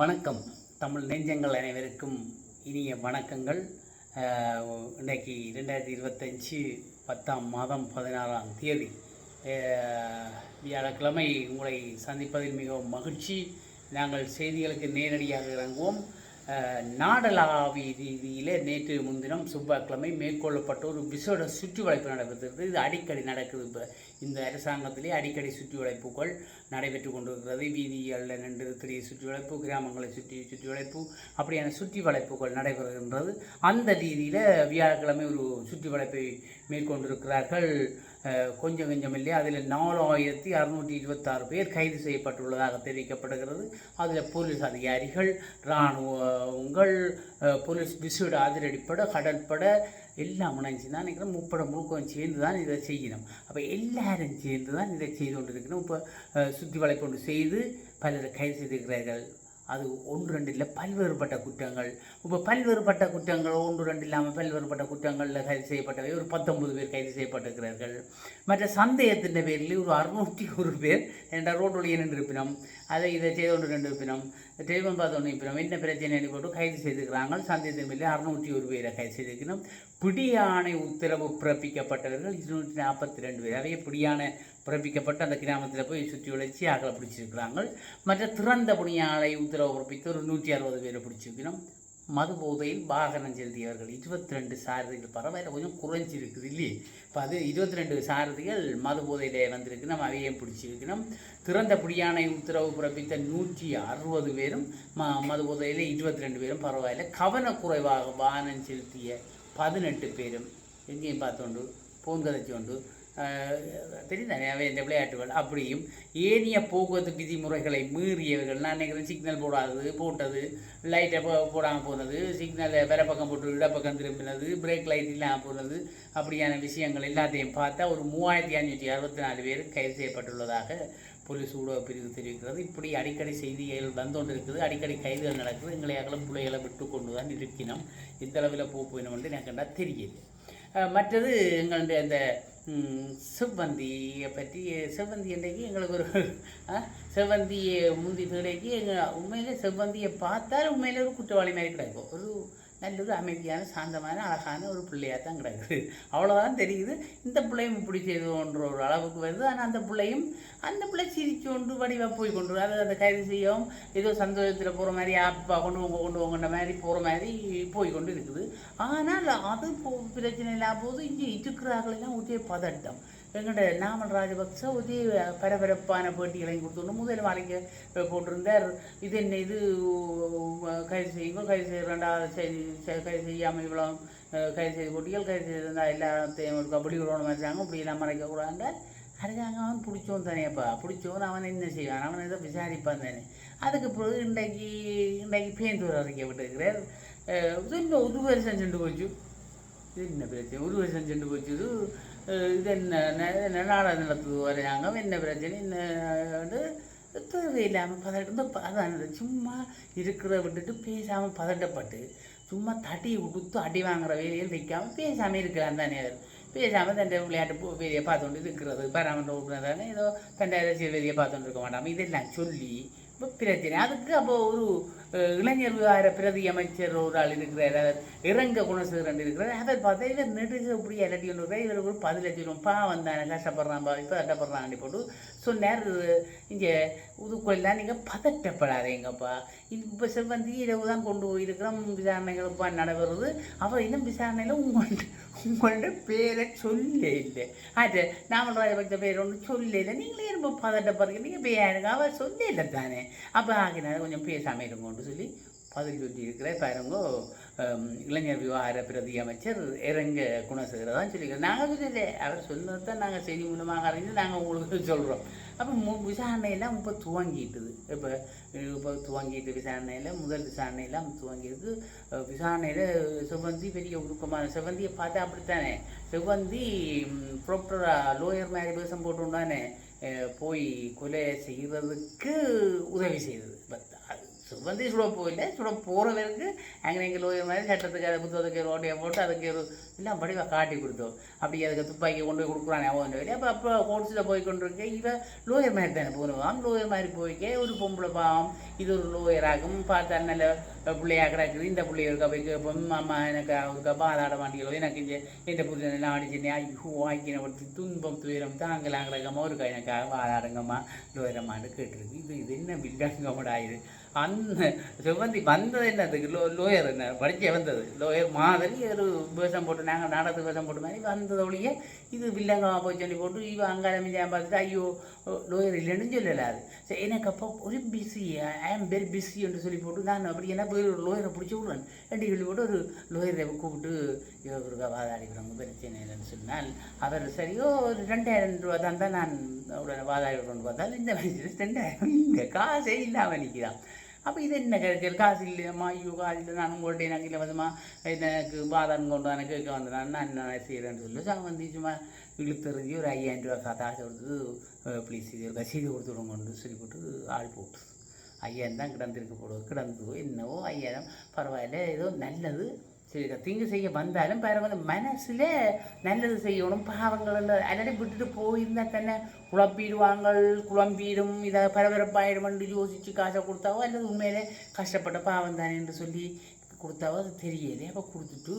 வணக்கம். தமிழ் நெஞ்சங்கள் அனைவருக்கும் இனிய வணக்கங்கள். இன்றைக்கு ரெண்டாயிரத்தி இருபத்தஞ்சி பத்தாம் மாதம் பதினாறாம் தேதி. வியாழக்கிழமை உங்களை சந்திப்பதில் மிகவும் மகிழ்ச்சி. நாங்கள் செய்திகளுக்கு நேரடியாக இறங்குவோம். நாடலாவி ரீதியிலே ரீதியில் நேற்று முன்தினம் செவ்வாய்க்கிழமை மேற்கொள்ளப்பட்ட ஒரு விசேட சுற்றி வளைப்பு நடைபெறுகிறது இது அடிக்கடி நடக்குது. இப்போ இந்த அரசாங்கத்திலே அடிக்கடி சுற்றி வளைப்புகள் நடைபெற்று கொண்டிருக்கிறது. வீதிகளில் நின்று திரிய சுற்றி வளைப்பு கிராமங்களை சுற்றி சுற்றி வளைப்பு அப்படியான சுற்றி வளைப்புகள் நடைபெறுகின்றது. அந்த ரீதியில் வியாழக்கிழமை ஒரு சுற்றி வளைப்பை மேற்கொண்டிருக்கிறார்கள். கொஞ்சம் கொஞ்சம் இல்லையா? அதில் நாலாயிரத்தி அறுநூற்றி இருபத்தாறு பேர் கைது செய்யப்பட்டுள்ளதாக தெரிவிக்கப்படுகிறது. அதில் போலீஸ் அதிகாரிகள் இராணுவங்கள் போலீஸ் விசேட அதிரடிப்பட கடற்பட எல்லாம் இணைஞ்சு தான் நினைக்கிறோம் முப்பட முழுக்கம் சேர்ந்து தான் இதை செய்யணும். அப்போ எல்லாரும் சேர்ந்து தான் இதை செய்து கொண்டிருக்கணும். இப்போ சுற்றி வளைப்பு கொண்டு செய்து பலர் கைது செய்திருக்கிறார்கள். அது ஒன்று ரெண்டு இல்லை பல்வேறுபட்ட குற்றங்கள். இப்போ பல்வேறுபட்ட குற்றங்கள் ஒன்று ரெண்டு இல்லாமல் பல்வேறுபட்ட குற்றங்களில் கைது செய்யப்பட்டவை. ஒரு பத்தொன்பது பேர் கைது செய்யப்பட்டிருக்கிறார்கள். மற்ற சந்தேகத்தின் பேரில் ஒரு அறுநூற்றி ஒரு பேர் என்ற ரோட்டொழிய நின்று இருப்பினோம் அதை இதை செய்து கொண்டு நின்று இருப்பினோம் பார்த்த ஒன்று இருப்பினோம் என்ன பிரச்சனை போட்டு கைது செய்திருக்கிறாங்க சந்தேகத்தின் அறுநூற்றி ஒரு பேரை கைது செய்திருக்கணும் பிடியானை உத்தரவு பிறப்பிக்கப்பட்டவர்கள் இருநூற்றி நாற்பத்தி ரெண்டு பேர். நிறைய பிடியாணை பிறப்பிக்கப்பட்டு அந்த கிராமத்தில் போய் சுற்றி உழைச்சி அகல பிடிச்சிருக்கிறாங்க. மற்ற திறந்த புனியாலை உத்தரவு பிறப்பித்து ஒரு நூற்றி அறுபது பேரை பிடிச்சிருக்கணும் மது போதையில் வாகனம் செலுத்தியவர்கள் இருபத்தி ரெண்டு சாரதிகள் பரவாயில்ல கொஞ்சம் குறைஞ்சிருக்குது இல்லையே? இப்போ அது இருபத்தி ரெண்டு சாரதிகள் மது போதையில் வந்திருக்கு நம்ம அவையும் பிடிச்சிருக்கணும். திறந்த புடியானை உத்தரவு பிறப்பித்த நூற்றி அறுபது பேரும் ம மது போதையில் இருபத்தி ரெண்டு பேரும் பரவாயில்ல. கவனக்குறைவாக வாகனம் செலுத்திய பதினெட்டு பேரும் எங்கேயும் பார்த்தோண்டு பூங்கதைச்சோண்டு தெரியுதானே அவை இந்த விளையாட்டுகள். அப்படியும் ஏனிய போக்குவரத்து விதிமுறைகளை மீறியவர்கள் நான் நினைக்கிறேன் சிக்னல் போடாதது போட்டது லைட்டை போ போடாமல் போனது சிக்னலை வேற பக்கம் போட்டு இடப்பக்கம் திரும்பினது பிரேக் லைட் இல்லாமல் போனது அப்படியான விஷயங்கள் எல்லாத்தையும் பார்த்தா ஒரு மூவாயிரத்தி அஞ்சூற்றி அறுபத்தி நாலு பேர் கைது செய்யப்பட்டுள்ளதாக போலீஸ் ஊடக பிரிவு தெரிவிக்கிறது. இப்படி அடிக்கடி செய்திகள் வந்து கொண்டு இருக்குது. அடிக்கடி கைதுகள் நடக்குது. எங்களை அகலம் பிள்ளைகளை விட்டு கொண்டு தான் இருக்கணும் இந்த அளவில் போயினோம் என்று எனக்கு தெரியுது மற்றது எங்களுடைய அந்த செவ்வந்தியை பற்றி செவ்வந்தி இன்றைக்கு எங்களுக்கு ஒரு செவ்வந்தியை முந்தி தேடைக்கு எங்கள் உண்மையிலே செவ்வந்தியை பார்த்தால் உண்மையிலே ஒரு குற்றவாளி மாதிரி கிடைக்கும். ஒரு நல்ல ஒரு அமைதியான சாந்தமான அழகான ஒரு பிள்ளையாக தான் கிடக்குது. அவ்வளோதான் தெரியுது. இந்த பிள்ளையும் இப்படி செய்தோன்ற ஒரு அளவுக்கு வருது. ஆனால் அந்த பிள்ளையும் அந்த பிள்ளை சிரிச்சு கொண்டு வடிவாக போய் கொண்டு அது அந்த கைது செய்யவும் ஏதோ சந்தோஷத்தில் போகிற மாதிரி அப்பா கொண்டு போங்க கொண்டு போங்கன்ற மாதிரி போகிற மாதிரி போய் கொண்டு இருக்குது. ஆனால் அது போ பிரச்சனை இல்லாத போது இங்கே இருக்கிறார்களெல்லாம் ஒரே பதட்டம். எங்களுடைய நாமல் ராஜபக்ச ஒரே பரபரப்பான பேட்டிகளையும் கொடுத்துட்டு முதல் மாலைக்கு போட்டிருந்தார். இது என்ன இது உ- கைது செய்யுங்க கைது செய்கிறேன்டா கைது செய்யாமல் இவ்வளோ கைது செய்து போட்டிகள் கைது செய்திருந்தா எல்லாத்தையும் ஒரு கபடி விடணும் மாதிரிச்சாங்க இப்படி எல்லாம் மறைக்கக்கூடாது அதுக்காக அவன் பிடிச்சவன் தானேப்பா பிடிச்சவன் அவன் என்ன செய்வான்? அவன் ஏதோ விசாரிப்பான் தானே. அதுக்கு பிறகு இன்றைக்கு இன்றைக்கு பேந்தூர் அறிக்கை விட்டுருக்கிறார். இது இன்னும் ஒரு வருஷம் சென்று போச்சு. என்ன பிரச்சனை? ஒரு வருஷம் சென்று போச்சு. இது என்ன ந- என்ன நாடகம் நடத்துது வரையாங்க என்ன பிரச்சனை என்ன தேவையில்லாமல் பதட்டம் அதான் சும்மா இருக்கிற விட்டுட்டு பேசாமல் பதட்டப்பட்டு சும்மா தட்டி கொடுத்து அடி வாங்குற வேலையில் வைக்காமல் பேசாமல் இருக்கலாம் தானே அவர் பேசாமல் தன் விளையாட்டு போ- வேலையை பார்த்துட்டு இருக்கிறது பராமரிப்பு உறுப்பினர் ஏதோ தன் அரசியல் வேலையை பார்த்துட்டு இருக்க மாட்டாமல் இதெல்லாம் சொல்லி இப்போ பிரச்சனை அதுக்கு அப்போ ஒரு இளைஞர் விவகார பிரதி அமைச்சர் ஒரு ஆள் இருக்கிறார். அவர் இறங்க குணசேகரன் இருக்கிறார். அவர் பார்த்தா இவர் நெடுக இப்படி இலட்டி ஒன்று இவர் ஒரு பதில் லட்சம் பா தானே கஷ்டப்படுறான் பா. இப்போ கஷ்டப்படுறான் போட்டு சொன்னார். இங்கே உதுக்குள்ளெல்லாம் நீங்கள் பதட்டப்படாதீங்கப்பா. இப்போ செவ்வந்தி இரவு தான் கொண்டு போயிருக்கிறோம். விசாரணைகள் இப்போ நடைபெறுது. அவர் இன்னும் விசாரணையில் உங்கள்கிட்ட உங்களோட பேரை சொல்ல இல்லை அது நாமளோட ராஜபக்த பேர் ஒன்று சொல்ல இல்லை நீங்களே ரொம்ப பதட்டப்படுறீங்க நீங்கள் பேருங்க அவர் சொல்ல இல்லை தானே. அப்போ ஆகினால கொஞ்சம் பேசாமல் இருங்கன்னு சொல்லி பதில் சொல்லி இருக்கிற பாருங்கோ இளைஞர் விவகார பிரதி அமைச்சர் இறங்க குணசேகர தான் சொல்லிக்கிறோம் நாங்கள் சொல்லலை அவர் சொன்னது தான் நாங்கள் செய்தி மூலமாக அறிஞ்சு நாங்கள் உங்களுக்கு சொல்கிறோம் அப்போ மு விசாரணையெல்லாம் இப்போ துவங்கிட்டுது இப்போ இப்போ துவங்கிட்டு விசாரணையில் முதல் விசாரணையெல்லாம் துவங்கியிருக்கு விசாரணையில் செவ்வந்தி பெரிய உருக்கமான செவ்வந்தியை பார்த்தா அப்படித்தானே செவ்வந்தி ப்ராப்பராக லோயர் மாதிரி வேஷம் தானே போய் கொலை செய்கிறதுக்கு உதவி செய்தது பட் வந்து சுட போயில சுட போகிறவருக்கு அங்கே எங்கள் லோயர் மாதிரி சட்டத்துக்கு அதை புத்தகத்துக்கு ரோட்டையை போட்டு அதுக்கு ஒரு எல்லாம் படிவாக காட்டி கொடுத்தோம். அப்படி அதுக்கு துப்பாக்கி கொண்டு போய் கொடுக்குறான் அவன் வேலையை அப்போ அப்போ கோட்ஸில் போய் கொண்டு இருக்க இவன் லோயர் மாதிரி தானே போகணும் லோயர் மாதிரி போய்க்கே ஒரு பொம்பளை பாவம். இது ஒரு லோயராகும் பார்த்தா நல்ல பிள்ளையாக கிடக்குது இந்த பிள்ளைய இருக்கா? போய் கேட்போம் அம்மா எனக்கு அவருக்கப்பா அதை ஆட மாட்டீங்களோ எனக்கு இந்த இந்த புள்ள எல்லாம் அடிச்சுனே ஐயோ வாய்க்கின படுத்தி துன்பம் துயரம் தாங்கலாங்கிறக்கம்மா ஒரு எனக்காக வாதாடுங்கம்மா லோயரம்மான்னு கேட்டிருக்கு. இது இது என்ன வில்லங்கமடாயுது இது அந்த சிவந்தி வந்தது என்னது லோ லோயர் என்ன? படித்து வந்தது. லோயர் மாதிரி ஒரு வேஷம் போட்டு நாங்கள் நாடகத்துக்கு வேஷம் போட்ட மாதிரி வந்தது ஒழிய இது வில்லங்கமாக போய் சொல்லி போட்டு இவன் அங்காளமிஞ்சான் பார்த்துட்டு ஐயோ லோயர் இல்லைன்னு சொல்லலாது சரி எனக்கு அப்போ ஒரு busy I am very busy என்று சொல்லி போட்டு நான் அப்படி என்ன போய் ஒரு லோயரை பிடிச்சி விட்றேன். ரெண்டு சொல்லி போட்டு ஒரு லோயரை கூப்பிட்டு இவருக்கு வாதாடிக்கிறவங்க பிரச்சனை இல்லைன்னு சொன்னால் அவர் சரியோ ஒரு ரெண்டாயிரம் ரூபா தான் தான் நான் உடனே வாதாடிக்கிறோன்னு பார்த்தால் இந்த வயசில் ரெண்டாயிரம் இங்கே காசே இல்லாமல் நிற்கிறான். அப்போ இது என்ன கேட்க காசு இல்லையம்மா ஐயோ காசு இல்லை நான் உங்கள்கிட்ட எனக்கு இல்லை எனக்கு பாதாரம் கொண்டு வந்து கேட்க வந்தேன் நான் என்ன செய்கிறேன்னு சொல்லி சாங்க வந்து சும்மா இழுத்தறிஞ்சி ஒரு ஐயாயிரம் ரூபா காசு கொடுத்து ப்ளீஸ் இது ஒரு செய்து கொடுத்து விடுங்கன்னு சொல்லி போட்டு ஆள் போட்டு ஐயாயிரம் தான் கிடந்திருக்க போடுவோம் கிடந்ததோ என்னவோ ஐயாயிரம் பரவாயில்ல ஏதோ நல்லது சரி தீங்கு செய்ய வந்தாலும் பரவாயில்ல மனசில் நல்லது செய்யணும் பாவங்கள் எல்லாம் விட்டுட்டு போயிருந்தா தானே? குழம்பிடுவாங்க குழம்பிடும். இதை பரபரப்பாயிடுமென்று யோசித்து காசை கொடுத்தாவோ அல்லது உண்மையிலே கஷ்டப்பட்ட பாவம் தானே என்று சொல்லி கொடுத்தாவோ அது தெரியலையே அப்போ கொடுத்துட்டு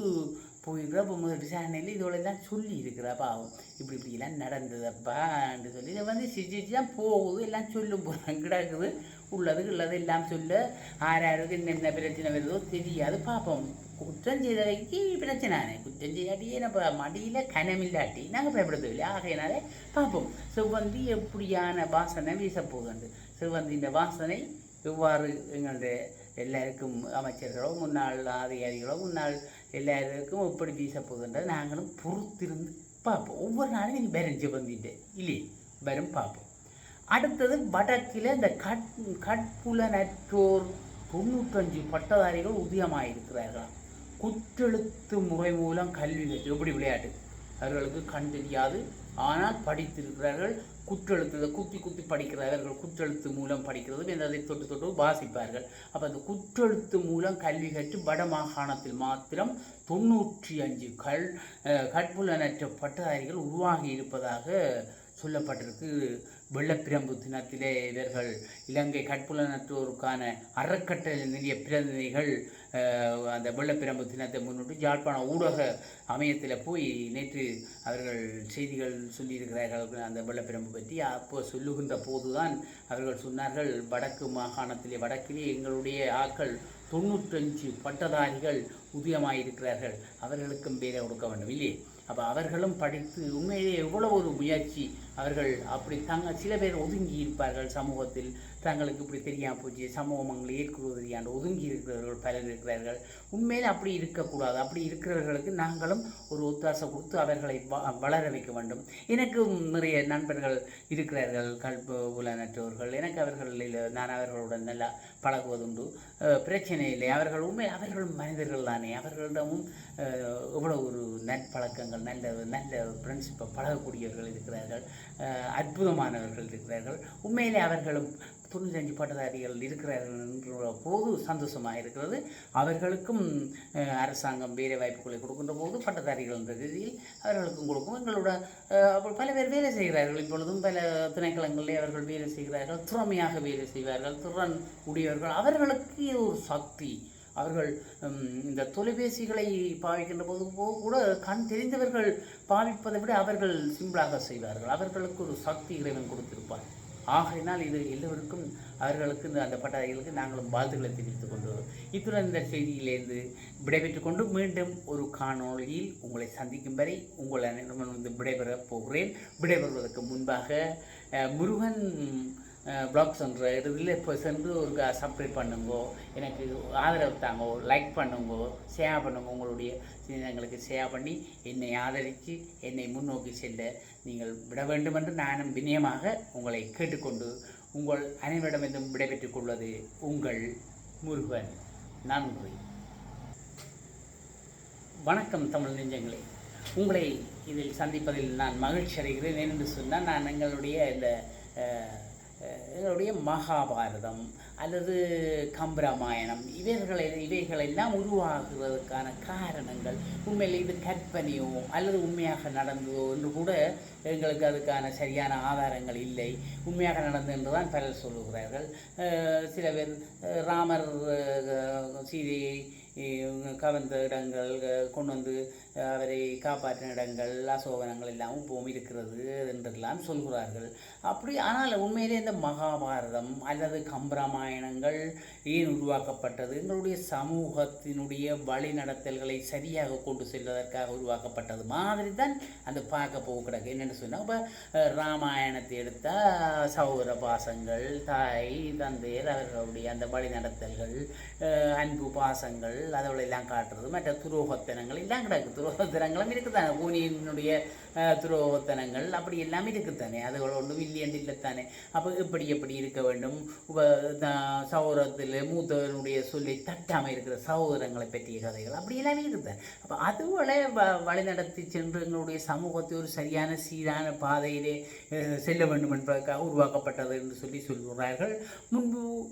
போயிடுற இப்போ முதல் விசாரணையில் இதோடெல்லாம் சொல்லி இருக்கிறா பாவம். இப்படி இப்படிலாம் நடந்ததப்பான்னு சொல்லி இதை வந்து சிரிச்சு தான் போகுது. எல்லாம் சொல்லும் போகிறாங்க கிடக்குது. உள்ளது உள்ளது எல்லாம் சொல்ல ஆறாருக்கு என்னென்ன பிரச்சனை வருதோ தெரியாது. பார்ப்போம் குற்றம் செய்தவைக்கு பிரச்சனை குற்றம் செய்யாட்டியே நம்ம மடியில் கனமில்லாட்டி நாங்கள் பயப்படுத்தவில்லை ஆகையினாலே பார்ப்போம் செவ்வந்தி எப்படியான வாசனை வீசப்போகுது செவ்வந்தியின் வாசனை எவ்வாறு எங்களுடைய எல்லாருக்கும் அமைச்சர்களோ முன்னாள் அதிகாரிகளோ முன்னாள் எல்லாருக்கும் எப்படி வீசப்போகுன்றதை நாங்களும் பொறுத்திருந்து பார்ப்போம் ஒவ்வொரு நாளும் நீங்கள் வரும் செவ்வந்திட்டு இல்லையே வரும் பார்ப்போம் அடுத்தது வடக்கில் இந்த கட் கட்புலனற்றோர் தொண்ணூற்றஞ்சு பட்டதாரிகள் உதயமாயிருக்கிறார்களாம் குற்றெழுத்து முறை மூலம் கல்வி கற்று எப்படி விளையாட்டு? அவர்களுக்கு கண் தெரியாது. ஆனால் படித்திருக்கிறார்கள் குற்றெழுத்து குத்தி குத்தி படிக்கிறார்கள். குற்றெழுத்து மூலம் படிக்கிறது அதை தொட்டு தொட்டு வாசிப்பார்கள். அப்போ அந்த குற்றெழுத்து மூலம் கல்வி கற்று வட மாகாணத்தில் மாத்திரம் தொண்ணூற்றி அஞ்சு கல் கற்புலனற்ற பட்டதாரிகள் உருவாகி இருப்பதாக சொல்லப்பட்டிருக்கு. வெள்ளப்பிரம்பு தினத்திலே இவர்கள் இலங்கை கற்புலனற்றோருக்கான அறக்கட்டளை நிறைய பிரதிநிதிகள் அந்த வெள்ளப்பிரம்பு தினத்தை முன்னிட்டு யாழ்ப்பாண ஊடக அமையத்தில் போய் நேற்று அவர்கள் செய்திகள் சொல்லியிருக்கிறார்கள். அந்த வெள்ளப்பிரம்பு பற்றி அப்போ சொல்லுகின்ற போதுதான் அவர்கள் சொன்னார்கள் வடக்கு மாகாணத்திலே வடக்கிலே எங்களுடைய ஆக்கள் தொண்ணூற்றஞ்சு பட்டதாரிகள் உதயமாயிருக்கிறார்கள். அவர்களுக்கும் பேரை கொடுக்க வேண்டும். இல்லையே? அப்போ அவர்களும் படித்து உண்மையிலே எவ்வளோ ஒரு முயற்சி அவர்கள் அப்படி தங்க சில பேர் ஒதுங்கி இருப்பார்கள் சமூகத்தில். தங்களுக்கு இப்படி தெரியாமல் போச்சு. சமூகம் ஏற்குவது ஏற்கொள்வதையாண்டு ஒதுங்கி இருக்கிறவர்கள் பலர் இருக்கிறார்கள். உண்மையில் அப்படி இருக்கக்கூடாது. அப்படி இருக்கிறவர்களுக்கு நாங்களும் ஒரு ஒத்தாசை கொடுத்து அவர்களை வளர வைக்க வேண்டும். எனக்கும் நிறைய நண்பர்கள் இருக்கிறார்கள் கல்பு புலனற்றவர்கள் எனக்கு அவர்களில் நான் அவர்களுடன் நல்லா பழகுவதுண்டு பிரச்சனை இல்லை. அவர்கள் உண்மை அவர்களும் மனிதர்கள் தானே. அவர்களிடமும் எவ்வளோ ஒரு நற்பழக்கங்கள் நல்ல நல்ல ஃப்ரெண்ட்ஷிப்பை பழகக்கூடியவர்கள் இருக்கிறார்கள். அற்புதமானவர்கள் இருக்கிறார்கள். உண்மையிலே அவர்களும் தொண்ணூத்தஞ்சு பட்டதாரிகள் இருக்கிறார்கள் என்ற போது சந்தோஷமாக இருக்கிறது. அவர்களுக்கும் அரசாங்கம் வேலை வாய்ப்புகளை கொடுக்கின்ற போது பட்டதாரிகள் என்ற ரீதியில் அவர்களுக்கும் கொடுக்கும். எங்களோட பல பேர் வேலை செய்கிறார்கள். இப்பொழுதும் பல திணைக்களங்களிலே அவர்கள் வேலை செய்கிறார்கள். திறமையாக வேலை செய்வார்கள். திறன் உடையவர்கள். அவர்களுக்கு ஒரு சக்தி அவர்கள் இந்த தொலைபேசிகளை பாவிக்கின்ற போது கூட கண் தெரிந்தவர்கள் பாவிப்பதை விட அவர்கள் சிம்பிளாக செய்வார்கள். அவர்களுக்கு ஒரு சக்தி இறைவன் கொடுத்திருப்பார். ஆகையினால் இது எல்லோருக்கும் அவர்களுக்கு இந்த அந்த பட்டாளிகளுக்கு நாங்களும் வாழ்த்துக்களை தெரிவித்துக் கொண்டு இத்துடன் இந்த செய்தியிலிருந்து விடைபெற்றுக் கொண்டு மீண்டும் ஒரு காணொளியில் உங்களை சந்திக்கும் வரை உங்களை வந்து விடைபெறப் போகிறேன். விடைபெறுவதற்கு முன்பாக முருகன் பிளாக் என்ற இதில் இப்போ சென்று ஒரு சப்ஸ்கிரைப் பண்ணுங்கோ எனக்கு ஆதரவு தாங்கோ லைக் பண்ணுங்கோ ஷேர் பண்ணுங்க உங்களுடைய சின்னங்களுக்கு ஷேர் பண்ணி என்னை ஆதரித்து என்னை முன்னோக்கி செல்ல நீங்கள் விட வேண்டும் என்று நானும் வினயமாக உங்களை கேட்டுக்கொண்டு உங்கள் அனைவரிடமிருந்தும் விடைபெற்றுக் கொள்வது உங்கள் முருகன். நன்றி. வணக்கம் தமிழ் நெஞ்சங்களே. உங்களை இதில் சந்திப்பதில் நான் மகிழ்ச்சி அடைகிறேன் என்று சொன்னால் நான் எங்களுடைய இந்த எங்களுடைய மகாபாரதம் அல்லது கம்பராமாயணம் இவைகளை இவைகளெல்லாம் உருவாகுவதற்கான காரணங்கள் உண்மையில் இது கற்பனையோ அல்லது உண்மையாக நடந்ததோ என்று கூட எங்களுக்கு அதுக்கான சரியான ஆதாரங்கள் இல்லை. உண்மையாக நடந்தது என்று தான் பலர் சொல்லுகிறார்கள். சில பேர் ராமர் சீதையை கவர்ந்த இடங்கள் கொண்டு வந்து அவரை காப்பாற்றின இடங்கள் அசோகனங்கள் எல்லாம் இப்பவும் இருக்கிறது என்றெல்லாம் சொல்கிறார்கள் அப்படி ஆனால் உண்மையிலே இந்த மகாபாரதம் அல்லது கம்பராமாயணங்கள் ஏன் உருவாக்கப்பட்டது எங்களுடைய சமூகத்தினுடைய வழிநடத்தல்களை சரியாக கொண்டு செல்வதற்காக உருவாக்கப்பட்டது மாதிரி தான் அந்த பார்க்க போக கிடக்கு என்னென்னு சொன்னால் இப்போ ராமாயணத்தை எடுத்தால் சௌர பாசங்கள் தாய் தந்தையர் அவர்களுடைய அந்த வழிநடத்தல்கள் அன்பு பாசங்கள் அதோட காட்டுறது. மற்ற துரோகத்தனங்கள் எல்லாம் கிடக்கு. துரோகத்தனங்களும் இருக்குதானே? பூனியினுடைய துரோகத்தனங்கள் அப்படி எல்லாம் இருக்குத்தானே அதுகள் ஒன்றும் இல்லையண்டு இல்லைத்தானே? அப்போ எப்படி எப்படி இருக்க வேண்டும்? உப த- சௌரத்தில் மூத்தவனுடைய சொல்லி தட்டாமல் இருக்கிற சகோதரங்களை பற்றிய கதைகள் அப்படி எல்லாமே இருக்குதான் அப்போ அதுவரை வ வழிநடத்தி சென்று எங்களுடைய சமூகத்தை ஒரு சரியான சீரான பாதையிலே செல்ல வேண்டும் என்பதற்காக உருவாக்கப்பட்டது என்று சொல்லி சொல்கிறார்கள். முன்பு